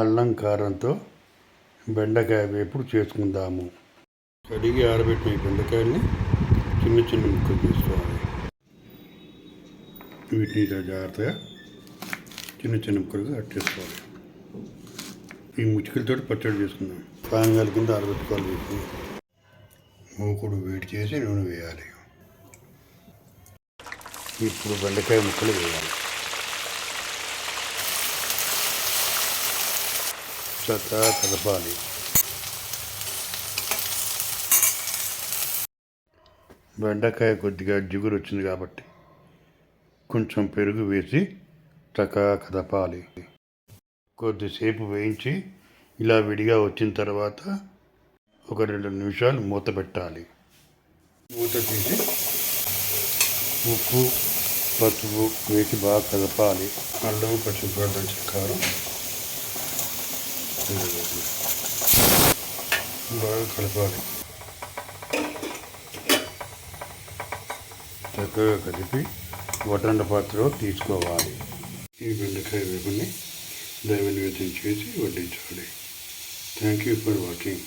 అల్లం కారంతో బెండకాయ వేపుడు చేసుకుందాము. కడిగి ఆరబెట్టిన ఈ బెండకాయల్ని చిన్న చిన్న ముక్కలు చేసుకోవాలి. వీటిని జాగ్రత్తగా చిన్న చిన్న ముక్కలుగా కట్ చేసుకోవాలి. ఈ ముచ్చికలతో పచ్చడి చేసుకుందాం. సాయంకాలం కింద ఆరబెట్టుకోవాలి వీటిని. మూకుడు వేడి చేసి నూనె వేయాలి. ఇప్పుడు బెండకాయ ముక్కలు వేయాలి. చక్కగా కలపాలి బెండకాయ కొద్దిగా జిగురు వచ్చింది కాబట్టి కొంచెం పెరుగు వేసి చక్కగా కదపాలి. కొద్దిసేపు వేయించి ఇలా విడిగా వచ్చిన తర్వాత ఒక రెండు నిమిషాలు మూత పెట్టాలి. మూత తీసి ఉప్పు పసుపు వేసి బాగా కదపాలి. అల్లం పచ్చిమిరపకాయలు కారం. బాగా కలపాలి. చక్కగా కలిపి వటండ పాత్రలో తీసుకోవాలి. ఈ బెండకాయ వేపుని దైవ నివేదన చేసి వడ్డించాలి. Thank you for watching